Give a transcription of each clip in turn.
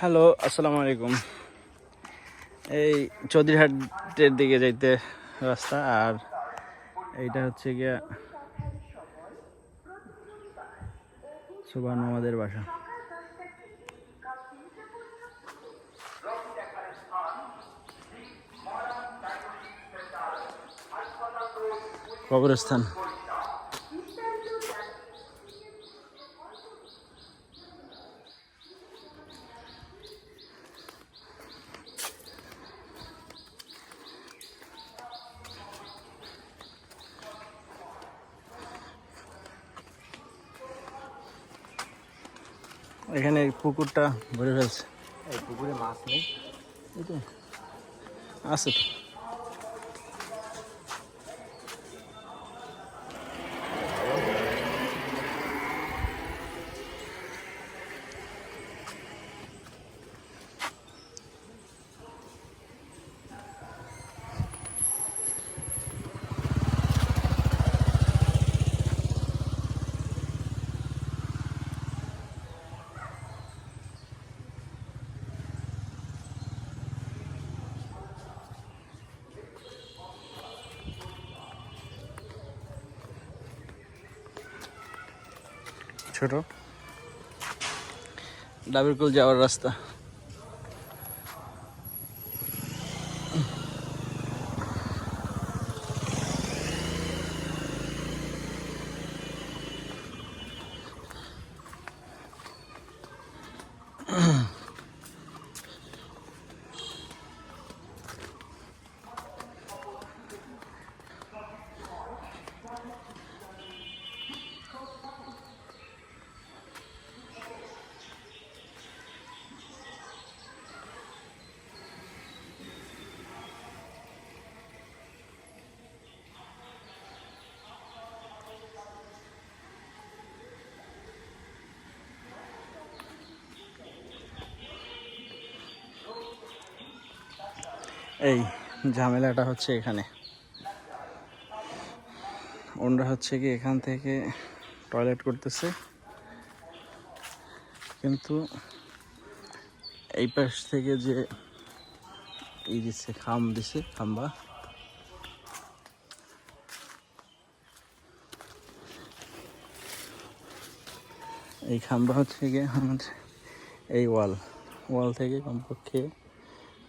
Hello আসসালামু আলাইকুম। এই চৌধুরীহাটের দিকে যাইতে রাস্তা, আর এইটা হচ্ছে গিয়া সুবান আমাদের বাসা। কবরস্থান। এখানে পুকুরটা ভরে ফেলছে। এই পুকুরে মাছ নেই। আছে তো। ছোট। ডাবিরকুল যাওয়ার রাস্তা। এই ঝামেলাটা হচ্ছে এখানে। ওনরা হচ্ছে কি এখান থেকে টয়লেট করতেছে। কিন্তু এই পাশ থেকে যে এই দিচ্ছে খাম দিছে, খাম্বা। এই খাম্বা হচ্ছে গিয়ে আমাদের এই ওয়াল। ওয়াল থেকে কমপক্ষে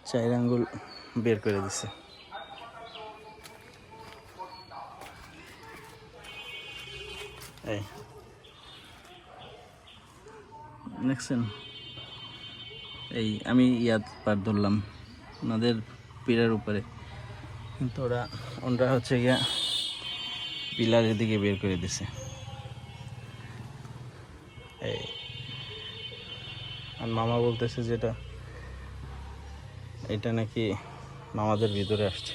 চার আঙ্গুল বের করে দিছে। এই। দেখছেন? এই, আমি ইয়াদ পার ধরলাম ওনাদের পিলার উপরে। কিন্তু ওরা, ওনারা হচ্ছে গিয়া পিলারের দিকে বের করে দিছে। এই। আর মামা বলতেছে যেটা, এটা নাকি মামাদের ভিতরে আসছে।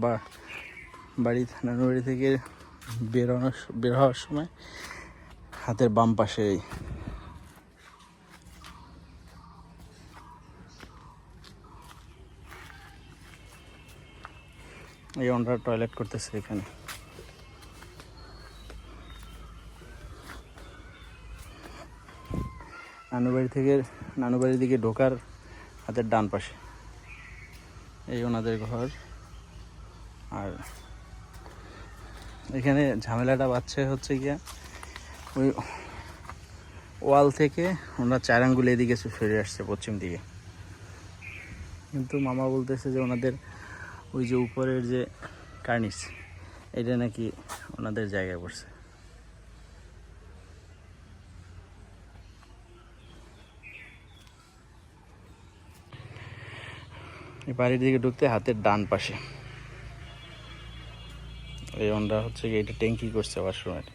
বা- বাড়ি নানু বাড়ি থেকে বেরোনোর বের হওয়ার সময় হাতের বাম পাশে এই ওনারা টয়লেট করতেছে এখানে। নানু বাড়ি থেকে নানু বাড়ির দিকে ঢোকার হাতের ডান পাশে। এই ওনাদের ঘর। আর এখানে ঝামেলাটা বাচ্চা হচ্ছে গিয়া ওই ওয়াল থেকে ওনারা চার এদিকে এসে ফিরে আসছে পশ্চিম দিকে। কিন্তু মামা বলতেছে যে ওনাদের ওই যে উপরের যে কার্নিস, এটা নাকি ওনাদের জায়গায় পড়ছে। বাড়ির দিকে ঢুকতে হাতের ডান পাশে। এই ওনরা হচ্ছে কি এটা ট্যাঙ্কি করছে ওয়াশরুমের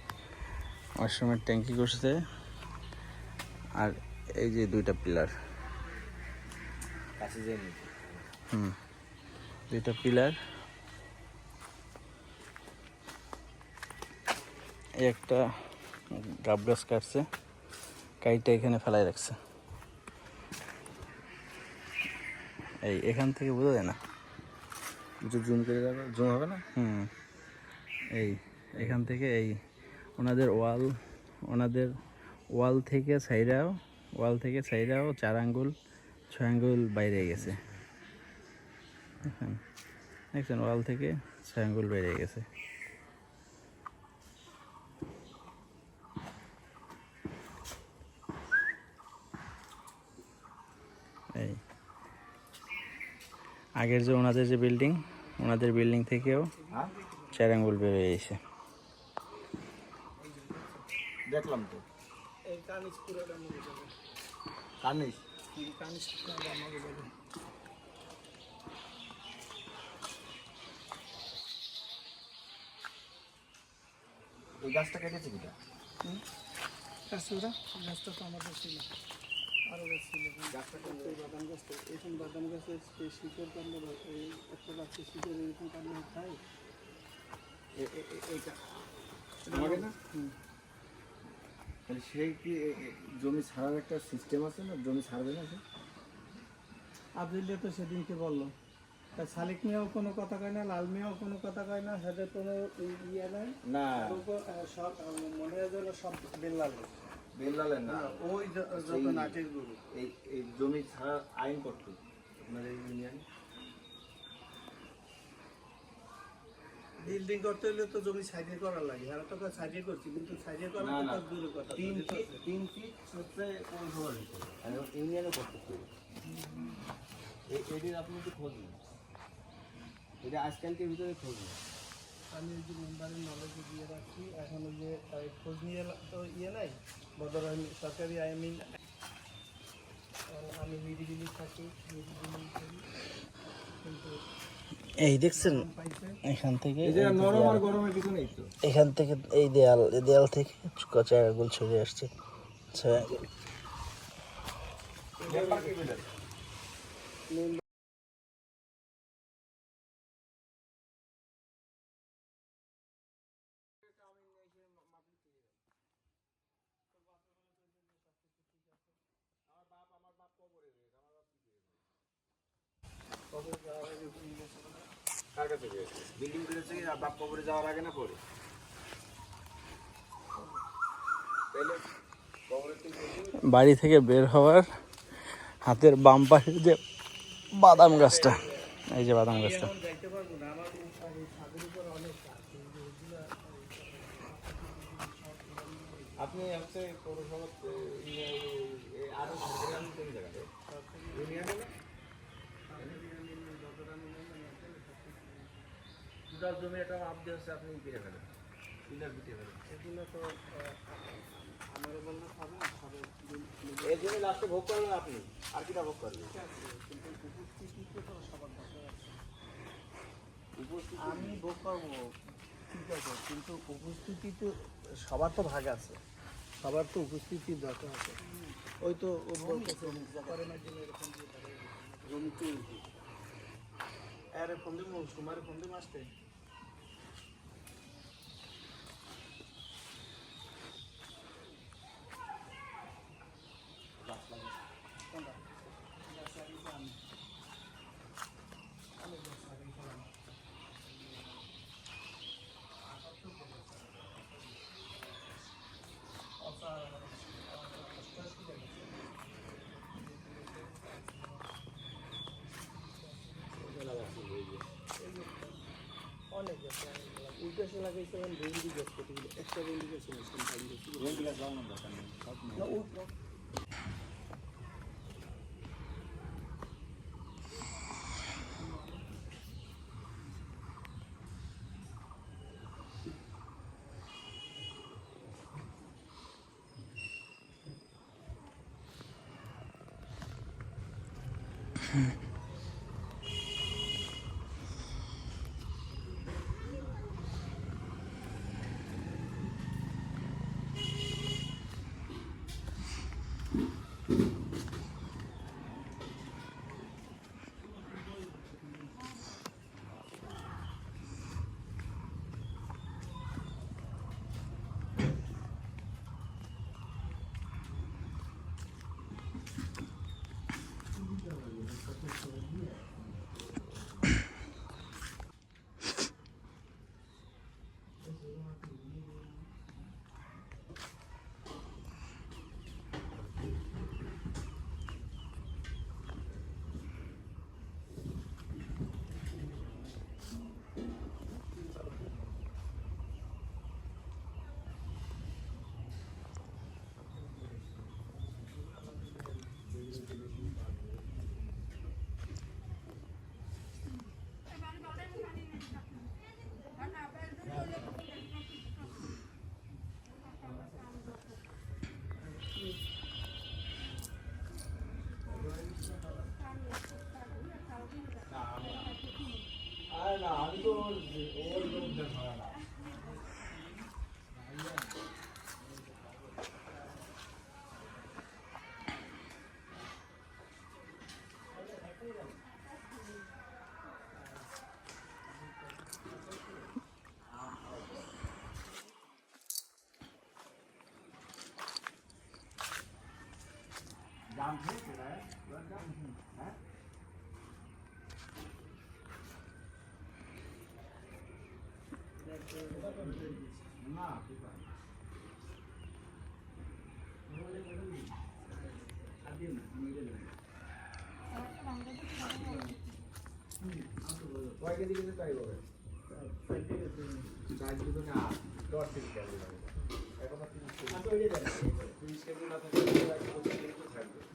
ওয়াশরুমের ট্যাঙ্কি করছে। আর এই যে দুইটা পিলার। হুম দুইটা পিলার। একটা গাব গাছ কাটছে। কাইটা এখানে ফেলাই রাখছে। এই এখান থেকে বোঝা যায় না। জুম করে যাবে জুম হবে না? হুম। এই, এখান থেকে এই, ওনাদের ওয়াল ওনাদের ওয়াল থেকে সাইডাও, ওয়াল থেকে সাইডাও চার আঙ্গুল, ছয় আঙ্গুল বাইরে গেছে। দেখছেন, ওয়াল থেকে ছয় আঙ্গুল বাইরে গেছে। এই, আগের যে ওনাদের যে বিল্ডিং, ওনাদের বিল্ডিং থেকেও চার আঙ্গুল বেরোয় এসে দেখলাম তো। এই গাছটা কেটেছে কিটা? গাছটা গাছটা তো আমাদের ছিল। আরও গাছ ছিল। গাছটা এই বাদাম গাছটা এখন বাদাম গাছের এই শিকড় কাটলে এই একটা গাছের শিকড় এরকম কাটলে খায় আমাকে না? তাহলে সেই কি এ- এ- জমি ছাড়ার একটা সিস্টেম আছে না? জমি ছাড়বে না সে? আবদুল্লাহ তো সেদিনকে বলল তা শালিক মিয়াও কোনো কথা কয় না লাল মিয়াও কোনো কথা কয় না সেটা কোনো ইয়ে নাই? না। সব মনে হয় সব বেল্লাল বেল্লালের না। ওই যত নাটের গুরু। এই এই জমি ছাড়ার আইন করতো এই ইউনিয়ন? বিল্ডিং করতে হলে তো জমি সাইডে করা লাগে। আর তো সাইডে করছি কিন্তু সাইডে করা না, তো না। কথা। তিন ফিট তিন ফিট হচ্ছে পৌরসভার আর ইউনিয়নে করতেছে এই এটির আপনি একটু খোঁজ নিন। এটা আজকালকের ভিতরে খোঁজ নিন। আমি ওই যে মেম্বারের নলেজে দিয়ে রাখছি। এখন ওই যে খোঁজ নিয়ে তো ইয়ে নাই? বদর আমি সরকারি আই মিন আমি নিরিবিলি থাকি নিরিবিলি করি কিন্তু এই দেখছেন এখান থেকে এখান থেকে এই দেয়াল দেয়াল থেকে চার আঙ্গুল ছড়ে আসছে। মেম্বার কি বলেন কার কাছে গিয়েছে? বিল্ডিং করেছে বাপ কবরে যাওয়ার আগে না পরে? তাইলে কবরের থেকে বাড়ি থেকে বের হওয়ার হাতের বাম পাশে যে বাদাম গাছটা এই যে বাদাম গাছটা। আপনি হচ্ছে পৌরসভাতে আরও কোন জায়গাতে? ইউনিয়নে দুটার জমি একটা মাপ দিয়ে হচ্ছে আপনি কেটে ফেলেন। পিলার পিটে ফেলেন। এগুলো তো আমার বললে খাবে খাবে এর জন্য লাস্টে ভোগ করবেন আপনি? আর কিটা ভোগ করবেন কিন্তু উপস্থিতিতে তো সবার দরকার আছে। আমি ভোগ করব ঠিক আছে কিন্তু উপস্থিতি তো সবার তো ভাগ আছে। সবার তো উপস্থিতির দরকার আছে। ওই তো ও বলতেছে করেনার জন্য উল্টাশে লাগাইছিলাম ভেন্ডি গাছ কতগুলো একটা ভেন্ডি গাছ ভেন্ডি গাছ লাগানোর দরকার নেই না উল্টা Hmm. ভেন্ডি গাছ ছিল না ও কয় কেজি কিন্তু তাই হবে দশ কেজি এখন তিরিশ থাকবে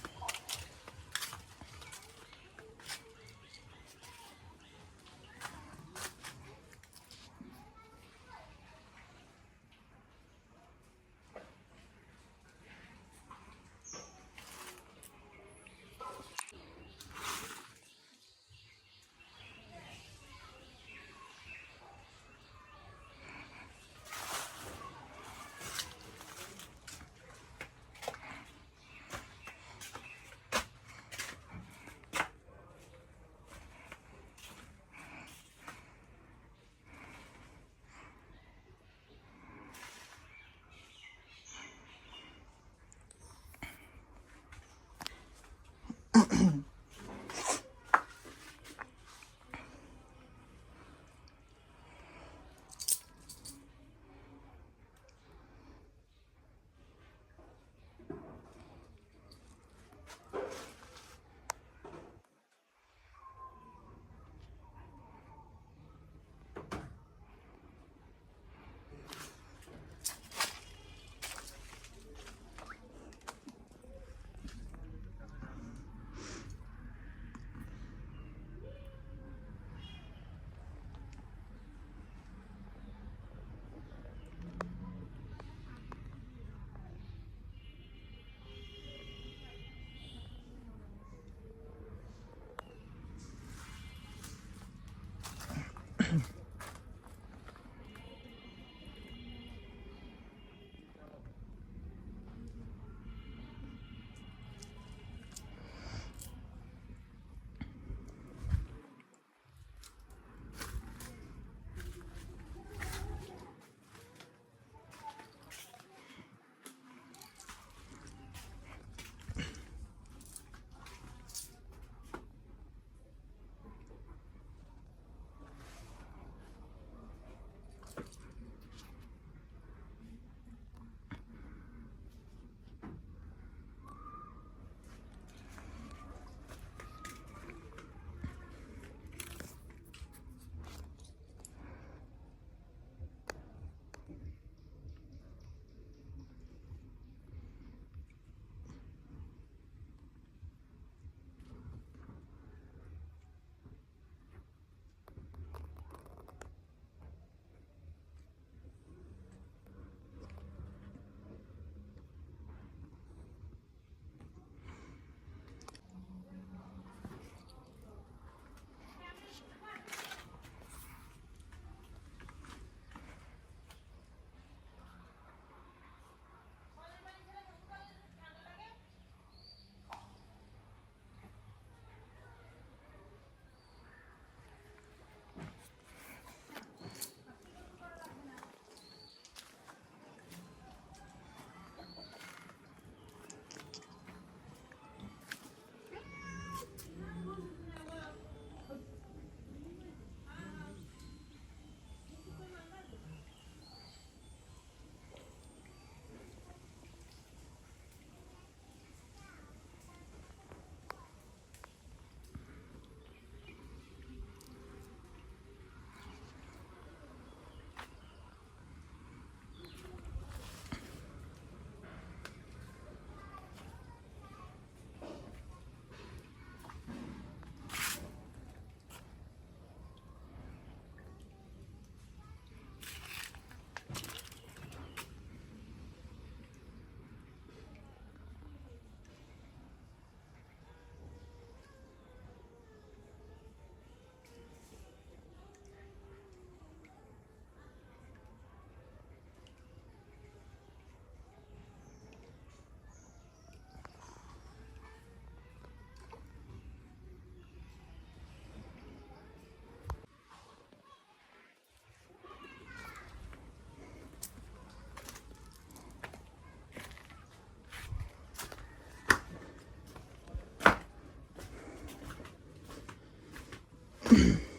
Mm-hmm.